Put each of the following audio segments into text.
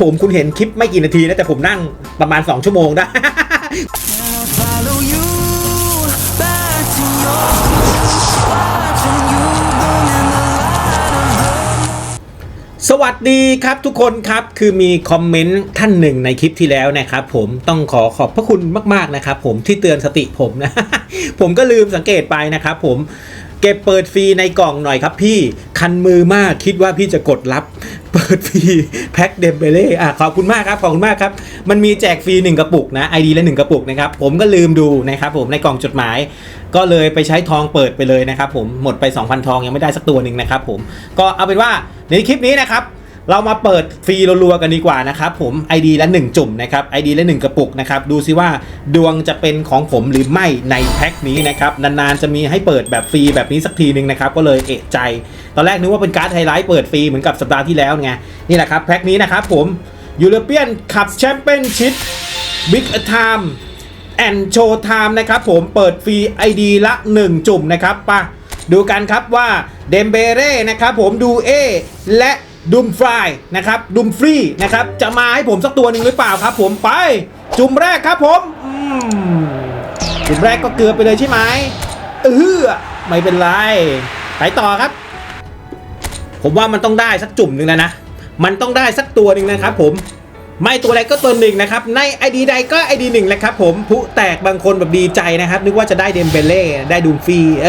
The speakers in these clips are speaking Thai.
ผมคุณเห็นคลิปไม่กี่นาทีนะแต่ผมนั่งประมาณ 2 ชั่วโมงได้ สวัสดีครับทุกคนครับคือมีคอมเมนต์ท่านหนึ่งในคลิปที่แล้วนะครับผมต้องขอขอบพระคุณมากๆนะครับผมที่เตือนสติผมนะ ผมก็ลืมสังเกตไปนะครับผม เก็บเปิดฟรีในกล่องหน่อยครับพี่คันมือมากคิดว่าพี่จะกดรับ เปิดฟรีแพ็คเดมเบเล่อะขอบคุณมากครับขอบคุณมากครับ มันมีแจกฟรี1กระปุกนะไอดีละ1กระปุกนะครับผมก็ลืมดูนะครับผมในกล่องจดหมาย ก็เลยไปใช้ทองเปิดไปเลยนะครับผมหมดไป 2,000 ทองยังไม่ได้สักตัวหนึ่งนะครับผมก็เอาเป็นว่าในคลิปนี้นะครับ เรามาเปิดฟรีรัวๆกันดีกว่านะครับผม ID ละ 1 จุ่มนะครับ ID ละ 1 กระปุกนะครับดูซิว่าดวงจะเป็นของผมหรือไม่ในแพ็คนี้นะครับนานๆจะมีให้เปิดแบบฟรีแบบนี้สักทีหนึ่งนะครับก็เลยเอะใจ ตอนแรกนึกว่าเป็นการ์ดไฮไลท์เปิดฟรีเหมือนกับสัปดาห์ที่แล้วไงนี่แหละครับแพ็คนี้นะครับผม European Cup Championship Big Time แอนโชว์ไทม์นะครับผมเปิดฟรี ID ละ 1 จุ่มนะครับปะดูกันครับว่าเดมเบเร่นะครับผมดูเอและ ดุมฟรายนะครับดุมฟรีนะครับจะมาให้ผมสักตัวหนึ่งหรือเปล่าครับ ผมไป จุ่มแรกครับผมจุ่มแรกก็เกือบไปเลยใช่ไหมเออไม่เป็นไรไปต่อครับ ผมว่ามันต้องได้สักจุ่มหนึ่งแล้วนะมันต้องได้สักตัวหนึ่งนะครับ ผมไม่ตัวใดก็ตัวหนึ่งนะครับ ใน ID ใดก็ ID หนึ่งแหละครับ ผมผู้แตกบางคนแบบดีใจนะครับ นึกว่าจะได้เดมเบเล่ได้ดูมฟรีเอ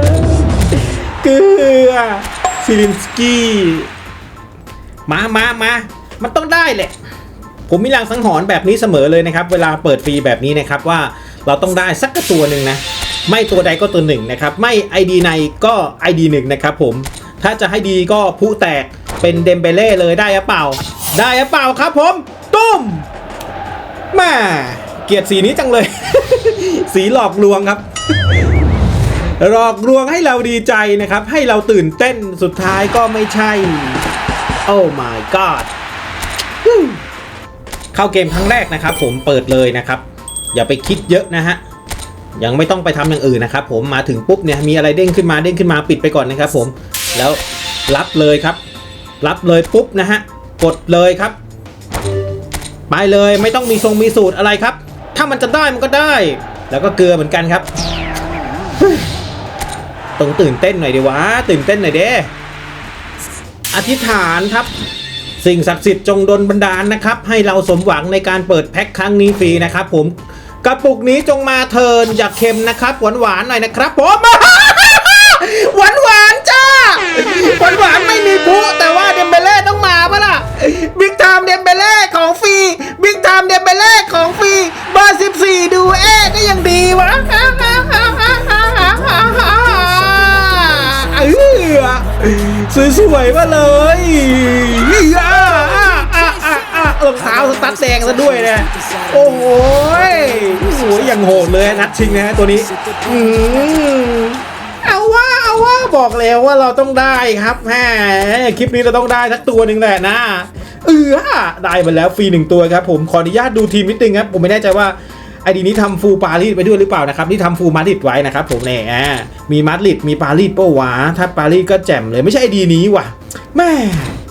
อเกลือซิลินสกี้ มามามามันต้องได้แหละ ผมมีลางสังหรณ์แบบนี้เสมอเลยนะครับ เวลาเปิดฟรีแบบนี้นะครับว่าเราต้องได้สักตัวหนึ่งนะ ไม่ตัวใดก็ตัวหนึ่งนะครับ ไม่ ID ในก็ ID หนึ่งนะครับผม ถ้าจะให้ดีก็ผู้แตกเป็นเดมเบเล่เลยได้หรือเปล่า ได้หรือเปล่าครับผม ตุ้มแม่เกียดสีนี้จังเลย สีหลอกลวงครับหลอกลวงให้เราดีใจนะครับ ให้เราตื่นเต้นสุดท้ายก็ไม่ใช่ โอ้ my god ฮู้เข้าเกมครั้งแรกนะครับ ผมเปิดเลยนะครับ อย่าไปคิดเยอะนะฮะยังไม่ต้องไปทำอย่างอื่นนะครับ ผมมาถึงปุ๊บเนี่ยมีอะไรเด้งขึ้นมาเด้งขึ้นมาปิดไปก่อนนะครับ ผมแล้วรับเลยครับ รับเลยปุ๊บนะฮะกดเลยครับ ไปเลยไม่ต้องมีทรงมีสูตรอะไรครับ ถ้ามันจะได้มันก็ได้ แล้วก็เกลือเหมือนกันครับต้องตื่นเต้นหน่อยดีวะตื่นเต้นหน่อยเด้ อธิษฐานครับ สิ่งศักดิ์สิทธิ์จงดลบันดาลนะครับ ให้เราสมหวังในการเปิดแพ็คครั้งนี้ฟรีนะครับ ผมกระปุกนี้จงมาเทินอย่าเค็มนะครับ หวานหวานหน่อยนะครับผมหวานหวานจ้าหวานหวานไม่มีพุแต่ว่าเดมเบเล่ต้องมาปะล่ะบิ๊กไทม์เดมเบเล่ของฟรีบิ๊กไทม์เดมเบเล่ของฟรีเบอร์14ดูเอ๊ะก็ยังดีวะสวยๆมาเล ด้วยนะโอ้โหยโอ้โหอย่างโหดเลยนัดชิงนะฮะตัวนี้อืมเอาว่าเอาว่าบอกแล้วว่าเราต้องได้ครับแหมคลิปนี้เราต้องได้สักตัวหนึ่งแหละนะเออได้มาแล้วฟรีหนึ่งตัวครับผมขออนุญาตดูทีมนิดนึงครับผมไม่แน่ใจว่าไอดีนี้ทำฟูลปารีสไปด้วยหรือเปล่านะครับนี่ทำฟูลมาดริดไว้นะครับผมเนี่ยมีมาดริดมีปารีสเป้าวะถ้าปารีสก็แจ่มเลยไม่ใช่ไอดีนี้ว่ะแม่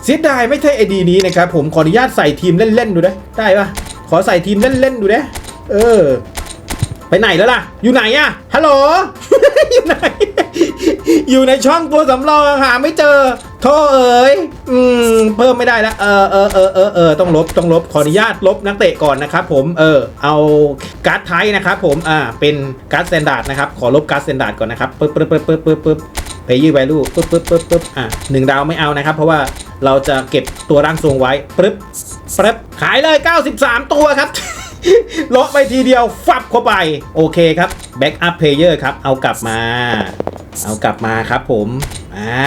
เสียดายไม่ใช่ไอดีนี้นะครับผมขออนุญาตใส่ทีมเล่นๆดูได้ได้ปะขอใส่ทีมเล่นๆดูได้เออ ไปไหนแล้วล่ะ อยู่ไหนอะฮัลโหลอยู่ไหนอยู่ในช่องตัวสำรองหาไม่เจอโทษเอ๋ยอืมเพิ่มไม่ได้ล้วเออเออเออเออเออต้องลบต้องลบขออนุญาตลบนักเตะก่อนนะครับผมเออเอาการ์ดไทยนะครับผมอ่าเป็นการ์ดสแตนดาร์ดนะครับขอลบการ์ดสแตนดาร์ดก่อนนะครับปึ๊บปึ๊บปึ๊บปึ๊บปึ๊บ ปึ๊บเพย์ยื v a ลูปึ๊บปึ๊บปึ๊บปึ๊บอะหนึ่งดาวไม่เอานะครับ เพราะว่าเราจะเก็บตัวร่างทรงไว้ปึ๊บปึ๊บขายเลย 93 ตัวครับลบไปทีเดียวฟับเข้าไป โอเคครับแบ็กอัพเพลเยอร์ครับ เอากลับมา เอากลับมาครับผมอ่า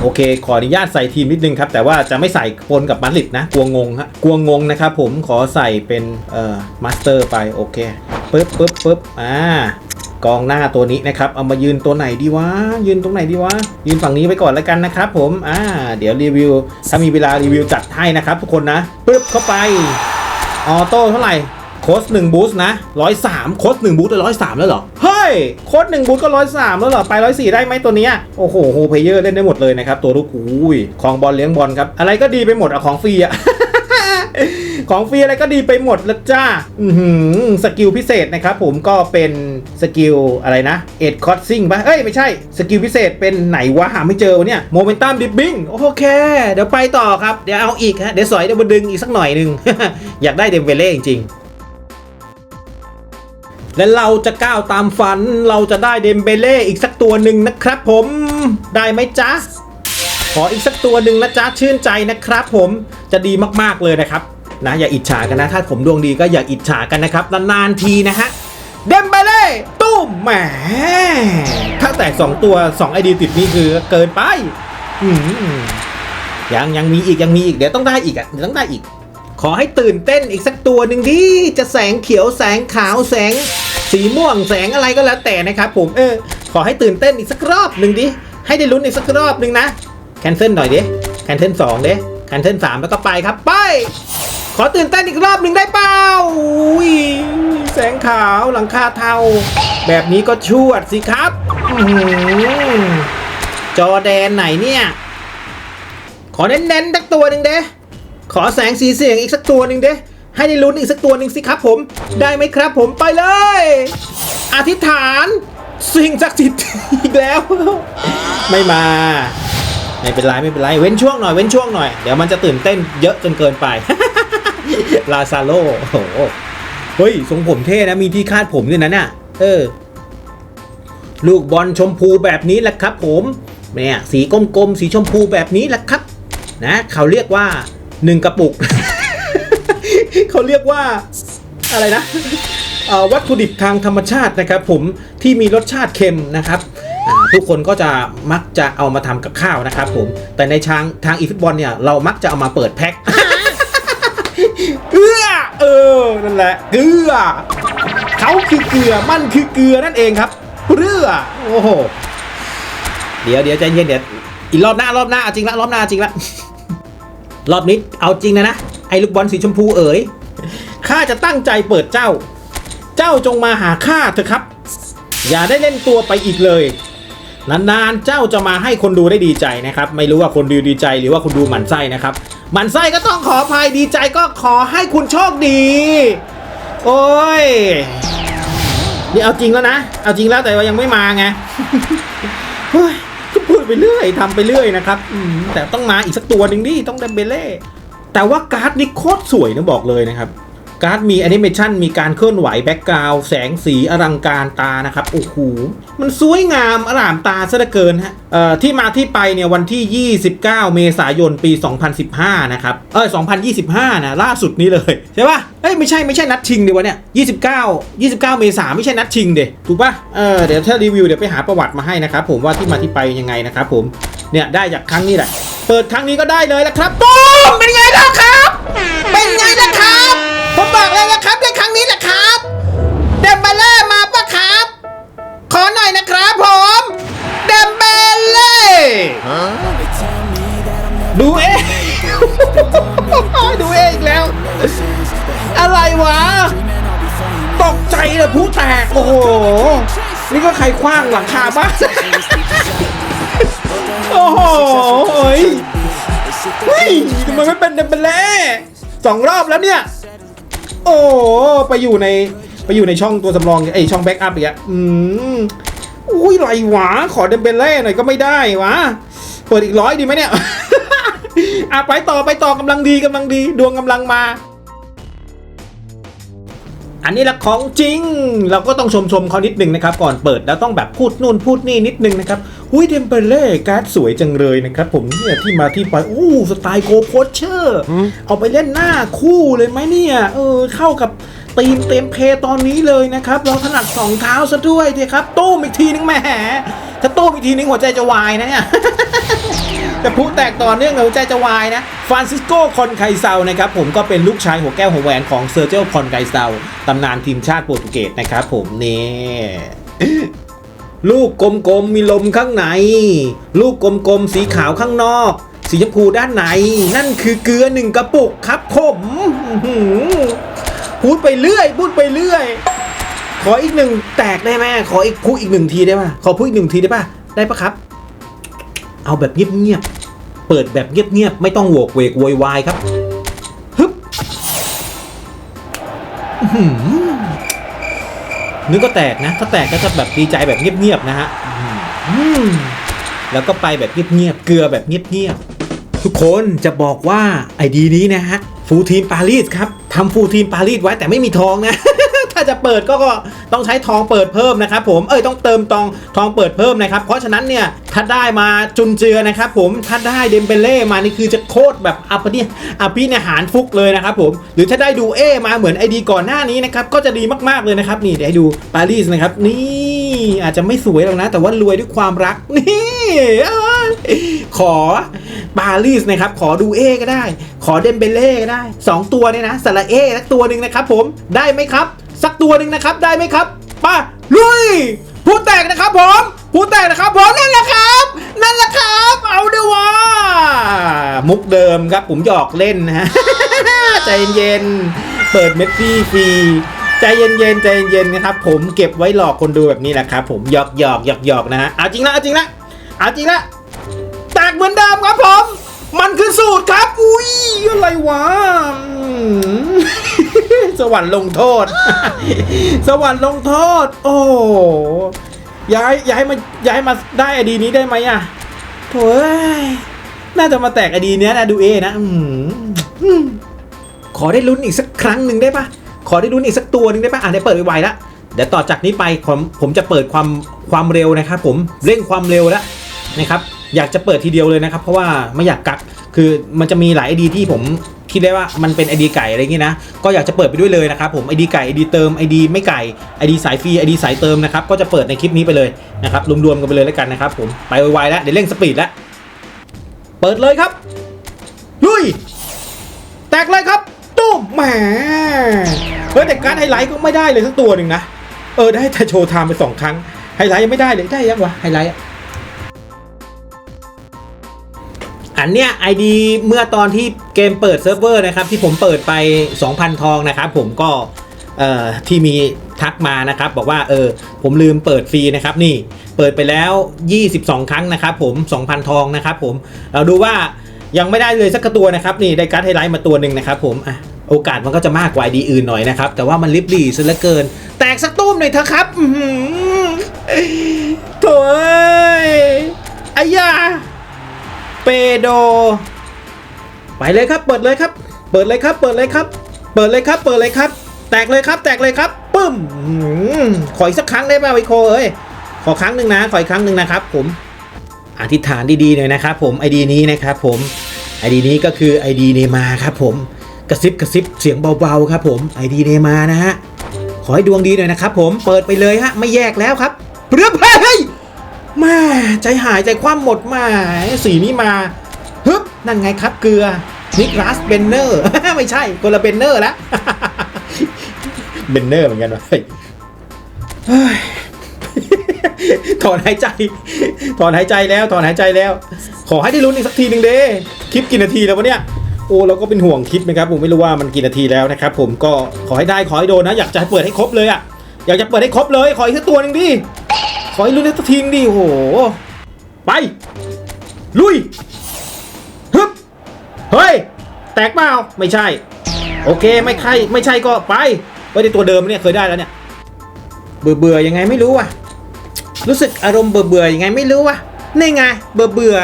โอเค ขออนุญาตใส่ทีมนิดนึงครับ แต่ว่าจะไม่ใส่ปนกับมาดริดนะ กลัวงงฮะกลัวงงนะครับผมขอใส่เป็นเอ่อมาสเตอร์ไป โอเคปึ๊บปึ๊บปึ๊บอ่า กองหน้าตัวนี้นะครับ เอามายืนตัวไหนดีวะ ยืนตรงไหนดีวะ ยืนฝั่งนี้ไปก่อนแล้วกันนะครับผมอ่าเดี๋ยวรีวิว ถ้ามีเวลารีวิวจัดให้นะครับ ทุกคนนะปึ๊บเข้าไป ออโต้เท่าไหร่โค้ดหนึ่งบูสต์นะร้อยสามโค้ดหนึ่งบูสต์ร้อยสามแล้วเหรอ เฮ้ย โค้ดหนึ่งบูสต์ก็ร้อยสามแล้วเหรอ ไปร้อยสี่ได้ไหมตัวเนี้ยโอ้โหโฮเพเยอร์เล่นได้หมดเลยนะครับ ตัวลูกอุ้ยของบอลเลี้ยงบอลครับ อะไรก็ดีไปหมดอะของฟรีอะ ของฟรีอะไรก็ดีไปหมดละจ้าอือหือสกิลพิเศษนะครับผมก็เป็นสกิลอะไรนะเอ็ดคอร์ซิ่งปะเอ้ยไม่ใช่ สกิลพิเศษเป็นไหนวะหาไม่เจอวะเนี่ยโมเมนตัมดิบบิ้งโอเค เดี๋ยวไปต่อครับ เดี๋ยวเอาอีกฮะเดี๋ยวสอยเดี๋ยวมาดึงอีกสักหน่อยหนึ่ง อยากได้เดมเวเล่จริงๆและเราจะก้าวตามฝัน เราจะได้เดมเบเล่อีกสักตัวหนึ่งนะครับผมได้ไหมจ๊ะ ขออีกสักตัวหนึ่งนะจ๊ะชื่นใจนะครับผมจะดีมากๆเลยนะครับ นะอย่าอิจฉากันนะ ถ้าผมดวงดีก็อย่าอิจฉากันนะครับ นานๆทีนะฮะเดมเบเล่ตุ้มแหมถ้าแตก 2 ตัว2ไอดีติดนี่คือเกินไปยังยังมีอีกยังมีอีกเดี๋ยวต้องได้อีกอะเดี๋ยวต้องได้อีก ขอให้ตื่นเต้นอีกสักตัวหนึ่งดิจะแสงเขียวแสงขาวแสง สีม่วงแสงอะไรก็แล้วแต่นะครับผมเออขอให้ตื่นเต้นอีกสักรอบหนึ่งดิให้ได้ลุ้นอีกสักรอบหนึ่งนะแคนเซิลหน่อยดิแคนเซิลสองดิแคนเซิลสามแล้วก็ไปครับไป ขอตื่นเต้นอีกรอบหนึ่งได้เปล่าอุ้ยแสงขาวหลังคาเทา แบบนี้ก็ชวดสิครับอจอแดนไหนเนี่ย ขอเน้นๆสักตัวหนึ่งเด้ขอแสงสีเสียงอีกสักตัวหนึ่งเด้ให้ได้ลุ้นอีกสักตัวหนึ่งสิครับผมได้ไหมครับผมไปเลย อธิษฐานสิ่งศักดิ์สิทธิ์อีกแล้ว ไม่มาไม่เป็นไรไม่เป็นไรเว้นช่วงหน่อยเว้นช่วงหน่อยเดี๋ยวมันจะตื่นเต้นเยอะจนเกินไป ลาซาโลโอ้โหเฮ้ยทรงผมเท่นะ มีที่คาดผมด้วยนะเนี่ยเออ ลูกบอลชมพูแบบนี้แหละครับ ผมเนี่ยสีกลมๆสีชมพูแบบนี้แหละครับ นะ เขาเรียกว่าหนึ่งกระปุก เขาเรียกว่าอะไรนะอ่อวัตถุดิบทางธรรมชาตินะครับผมที่มีรสชาติเค็มนะครับทุกคนก็จะมักจะเอามาทำกับข้าวนะครับผมแต่ในทางทางอีฟุตบอลเนี่ยเรามักจะเอามาเปิดแพ็ค เออ นั่นแหละ เกลือ เขาคือเกลือ มันคือเกลือนั่นเองครับเกลือโอ้โห เดี๋ยวเดี๋ยวใจเย็นเดี๋ยว อีกรอบหน้ารอบหน้าจริงละรอบหน้าจริงละ รอบนี้เอาจริงนะนะ ไอ้ลูกบอลสีชมพูเอ๋ย ข้าจะตั้งใจเปิดเจ้า เจ้าจงมาหาข้าเถอะครับ อย่าได้เล่นตัวไปอีกเลย นานๆเจ้าจะมาให้คนดูได้ดีใจนะครับ ไม่รู้ว่าคนดูดีใจหรือว่าคนดูหมั่นไส้นะครับ มั่นไส้ก็ต้องขออภัยดีใจก็ขอให้คุณโชคดี โอ้ย นี่เอาจริงแล้วนะ เอาจริงแล้วแต่ว่ายังไม่มาไงเฮ้ยก็พูดไปเรื่อยทำไปเรื่อยนะครับแต่ต้องมาอีกสักตัวหนึ่งดิต้องเดมเบเล่แต่ว่าการ์ดนี่โคตรสวยนะบอกเลยนะครับ การ์ดมีแอนิเมชันมีการเคลื่อนไหวแบ็กกราวแสงสีอลังการตานะครับโอ้โหมันสวยงามอร่ามตาซะเหลือเกินฮะเอ่อที่มาที่ไปเนี่ยวันที่ 29 เมษายนปี 2015 นะครับ เออ2025 นะ ล่าสุดนี้เลย ใช่ปะเอ้ย ไม่ใช่ไม่ใช่นัดชิงเดียววะเนี่ย 29 29 เมษาไม่ใช่นัดชิงเดถูกปะเออเดี๋ยวถ้ารีวิวเดี๋ยวไปหาประวัติมาให้นะครับผมว่าที่มาที่ไปยังไงนะครับผมเนี่ยได้จากครั้งนี้แหละ เปิดครั้งนี้ก็ได้เลยละครับปุ้มเป็นไงล่ะครับ เป็นไงล่ะครับ ผมบอกเลยนะครับในครั้งนี้แหละครับ เดมเบเล่มาปะครับ ขอหน่อยนะครับผม เดมเบเล่ดูเองดูเองอีกแล้ว อะไรวะ ตกใจเลยผู้แตก โอ้โห นี่ก็ใครคว้างหลังคาบ้านโอ้โหเฮ้ยเฮ้ยทำไมไม่เป็นเดมเบเล่สองรอบแล้วเนี่ยโอ้ไปอยู่ในไปอยู่ในช่องตัวสำรองไอช่องแบ็กอัพอีกอะอืมอุ้ยไรหวะขอเดมเบเล่หน่อยก็ไม่ได้วะเปิดอีกร้อยดีไหมเนี่ยอะไปต่อไปต่อกำลังดีกำลังดี ดวงกำลังมา อันนี้ละของจริง เราก็ต้องชมชมเขานิดนึงนะครับ ก่อนเปิดแล้วต้องแบบพูดนู่นพูดนี่นิดนึงนะครับหุ้ยเดมเบเล่การ์ดสวยจังเลยนะครับ ผมเนี่ยที่มาที่ไปอู้สไตล์โกโพสเชอร์เอาไปเล่นหน้าคู่เลยไหมเนี่ยเออเข้ากับตีมเต็มเพตอนนี้เลยนะครับ เราถนัดสองเท้าซะด้วยเถอะครับตู้มอีกทีนึงแหมถ้าตู้มอีกทีนึงหัวใจจะวายนะเนี่ย แต่ผู้แตกต่อเนื่องเลยหัวใจจะวายนะฟรานซิสโกคอนไคเซานะครับผมก็เป็นลูกชายหัวแก้วหัวแหวนของเซอร์เจลคอนไคเซาตำนานทีมชาติโปรตุเกสนะครับผมเนี่ลูกกลมๆมีลมข้างใน ลูกกลมๆสีขาวข้างนอก สีชมพูด้านใน นั่นคือเกลือหนึ่งกระปุกครับผมพูดไปเรื่อย พูดไปเรื่อย ขออีกหนึ่งแตกได้ไหมขออีกพูดอีกหนึ่งทีได้ป่ะขอพูดอีกหนึ่งทีได้ป่ะได้ปะครับ เอาแบบเงียบๆ เปิดแบบเงียบๆ ไม่ต้องโวกเวกโวยวายครับฮึบนึกก็แตกนะ ถ้าแตกก็จะแบบดีใจแบบเงียบๆ นะฮะแล้วก็ไปแบบเงียบๆ เกลือแบบเงียบๆ ทุกคนจะบอกว่าไอดีนี้นะฮะ ฟูลทีมปารีสครับทำฟูลทีมปารีสไว้แต่ไม่มีทองนะาจะเปิดก็ก็ต้องใช้ทองเปิดเพิ่มนะครับผมเอ้ยต้องเติมทองทองเปิดเพิ่มนะครับเพราะฉะนั้นเนี่ยถ้าได้มาจุนเจือนะครับผมถ้าได้เดมเบเล่มานี่คือจะโคตรแบบอัปเนี่ยอภินิหารฟุกเลยนะครับผมหรือถ้าได้ดูเอมาเหมือนไอดีก่อนหน้านี้นะครับก็จะดีมากๆเลยนะครับนี่เดี๋ยวให้ดูปารีสนะครับนี่อาจจะไม่สวยหรอกนะ แต่ว่ารวยด้วยความรักนี่ขอปารีสนะครับขอดูเอก็ได้ ขอเดมเบเล่ก็ได้สองตัวเนี่ยนะสระเอสักตัวหนึ่งนะครับผมได้ไหมครับ สักตัวหนึ่งนะครับได้ไหมครับป้าลุยผู้แตกนะครับผมผู้แตกนะครับผมนั่นแหละครับ นั่นแหละครับ เอาเดี๋ยวว่ามุกเดิมครับผมหยอกเล่นนะฮะใจเย็นๆเปิดเม็ดฟรีฟรีใจเย็นๆใจเย็นๆนะครับผมเก็บไว้หลอกคนดูแบบนี้แหละครับผมหยอกหยอกหยอกหยอกนะฮะเอาจริงละเอาจริงละเอาจริงละแตกเหมือนเดิมครับผม มันคือสูตรครับ อุ้ยอะไรวะ สวรรค์ลงโทษ สวรรค์ลงโทษ โอ้ย้ายย้ายมาย้ายมาได้ไอดีนี้ได้ไหมอะโถ่เอ้ยน่าจะมาแตกไอดีเนี้ยนะดูเอนะอขอได้ลุ้นอีกสักครั้งหนึ่งได้ปะขอได้ลุ้นอีกสักตัวหนึ่งได้ปะอะเดี๋ยวเปิดไวๆแล้วเดี๋ยวต่อจากนี้ไปผมผมจะเปิดความความเร็วนะครับ ผมเร่งความเร็วแล้วนะครับ อยากจะเปิดทีเดียวเลยนะครับ เพราะว่าไม่อยากกักคือมันจะมีหลายไอดีที่ผมคิดได้ว่ามันเป็นไอดีไก่อะไรอย่างงี้นะก็อยากจะเปิดไปด้วยเลยนะครับผมไอดีไก่ไอดีเติมไอดีไม่ไก่ไอดีสายฟรีไอดีสายเติมนะครับก็จะเปิดในคลิปนี้ไปเลยนะครับรวมๆกันไปเลยแล้วกันนะครับผมไปไวๆแล้วเดี๋ยวเร่งสปีดแล้วเปิดเลยครับลุยแตกเลยครับตุ้มแหมเฮ้ยแต่การไฮไลท์ก็ไม่ได้เลยสักตัวหนึ่งนะเออได้แต่โชว์ไทม์ไปสองครั้งไฮไลท์ยังไม่ได้เลยได้ยังวะไฮไลท์ อันเนี้ย ID เมื่อตอนที่เกมเปิดเซิร์ฟเวอร์นะครับ ที่ผมเปิดไป 2,000 ทองนะครับ ผมก็ที่มีทักมานะครับ บอกว่าเออผมลืมเปิดฟรีนะครับ นี่เปิดไปแล้ว 22 ครั้งนะครับ ผม 2,000 ทองนะครับ ผมเราดูว่ายังไม่ได้เลยสักตัวนะครับ นี่ได้การ์ดไฮไลท์มาตัวหนึ่งนะครับ ผมอะโอกาสมันก็จะมากกว่าดีอื่นหน่อยนะครับ แต่ว่ามันลิบดีซะเหลือเกิน แตกสักตุ้มหน่อยเถอะครับโถ่เอ้ยไอ้ยา เปโด ไปเลยครับ เปิดเลยครับ เปิดเลยครับ เปิดเลยครับ เปิดเลยครับ เปิดเลยครับ แตกเลยครับ แตกเลยครับปึ้มขออีกสักครั้งได้ป่าวไอโคเอ้ย ขอครั้งหนึ่งนะ ขออีกครั้งหนึ่งนะครับ ผม อธิษฐานดีๆหน่อยนะครับ ผม ไอดีนี้นะครับ ผม ไอดีนี้ก็คือไอดีเนมาครับ ผม กระซิบกระซิบเสียงเบาๆครับ ผม ไอดีเนมานะฮะ ขอให้ดวงดีหน่อยนะครับ ผม เปิดไปเลยฮะ ไม่แยกแล้วครับเพื่อเฮ้ย แม่ใจหายใจคว่ำหมดมาสีนี้มาฮึบนั่นไงครับเกลือนิกลาสเบนเนอร์ไม่ใช่คนละเบนเนอร์แล้วเบนเนอร์เหมือนกันวะเฮ้ยเฮ้ยถอนหายใจ ถอนหายใจแล้ว ถอนหายใจแล้ว ขอให้ได้ลุ้นอีกสักทีหนึ่งเด้คลิปกี่นาทีแล้ววะเนี่ยโอ้เราก็เป็นห่วงคลิปนะครับผมไม่รู้ว่ามันกี่นาทีแล้วนะครับผมก็ขอให้ได้ขอให้โดนนะ อยากจะให้เปิดให้ครบเลยอะอยากจะเปิดให้ครบเลย ขออีกสักตัวหนึ่งดิ ให้ลุ้นได้สักทีนึงดิโห ไป ลุยฮึบเฮ้ย แตกเปล่าไม่ใช่ โอเคไม่ใช่ไม่ใช่ก็ไปไม่ได้ตัวเดิมเนี่ยเคยได้แล้วเนี่ย เบื่อเบื่อยังไงไม่รู้ว่ะ รู้สึกอารมณ์เบื่อเบื่อยังไงไม่รู้ว่ะนี่ไง เบื่อเบื่อ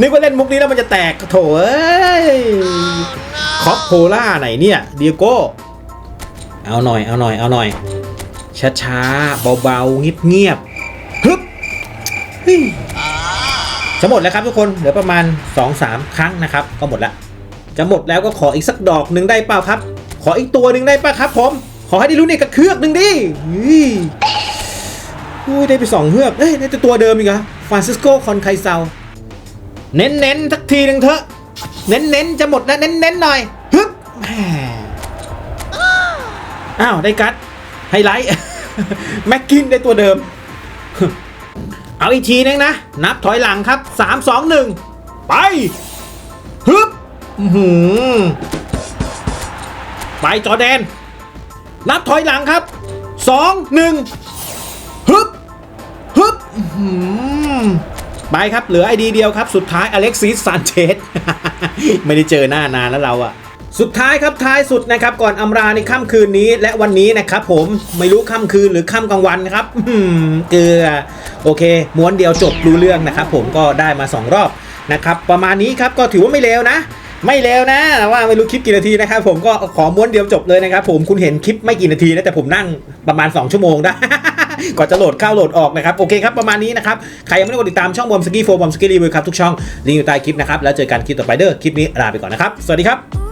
นึกว่าเล่นมุกนี้แล้วมันจะแตกโถเอ้ยคอปโพล่าไหนเนี่ยเดียโก้เอาหน่อยเอาหน่อยเอาหน่อย ช้าๆ เบาๆ เงียบๆฮึบฮ้ยจะหมดแล้วครับทุกคน เหลือประมาณ 2-3 ครั้งนะครับ ก็หมดแล้วจะหมดแล้วก็ขออีกสักดอกหนึ่งได้เปล่าครับ ขออีกตัวหนึ่งได้ป่ะครับผม ขอให้ได้รู้นี่กับเครือกหนึ่งดิอุ้ยอุ้ยได้ไปสองเฮือกเอ้ยได้แต่ตัวเดิมอีกเหรอฟรานซิสโกคอนไคเซาเน้นๆสักทีหนึ่งเถอะ เน้นๆจะหมดแล้วเน้นๆหน่อยฮึบแหมอ้าวได้กัดไฮไลท์ แม็กกินได้ตัวเดิม เอาอีกทีนึงนะ นับถอยหลังครับ 3 2 1 ไปฮึบหืไปจอแดน นับถอยหลังครับ 2 1ฮึบฮึบหืไปครับ เหลือไอดีเดียวครับ สุดท้ายอเล็กซิสซานเชสไม่ได้เจอหน้านานแล้วเราอะ สุดท้ายครับท้ายสุดนะครับก่อนอำลาในค่ำคืนนี้และวันนี้นะครับผมไม่รู้ค่ำคืนหรือค่ำกลางวันครับเกลือโอเค ม้วนเดียวจบรู้เรื่องนะครับผมก็ได้มา 2 รอบนะครับประมาณนี้ครับก็ถือว่าไม่เลวนะ ไม่เลวนะว่าไม่รู้คลิปกี่นาทีนะครับผมก็ขอม้วนเดียวจบเลยนะครับผมคุณเห็นคลิปไม่กี่นาทีนะแต่ผมนั่งประมาณ 2 ชั่วโมงได้ก่อนจะโหลดเข้าโหลดออกนะครับโอเคครับประมาณนี้นะครับใครยังไม่ได้กดติดตามช่องบอมสกี้โฟบอมสกี้รีวิวครับทุกช่องลิงก์อยู่ใต้คลิปนะครับแล้วเจอกันคลิปต่อไปเด้อคลิปนี้ลาไปก่อนนะครับสวัสดีครับ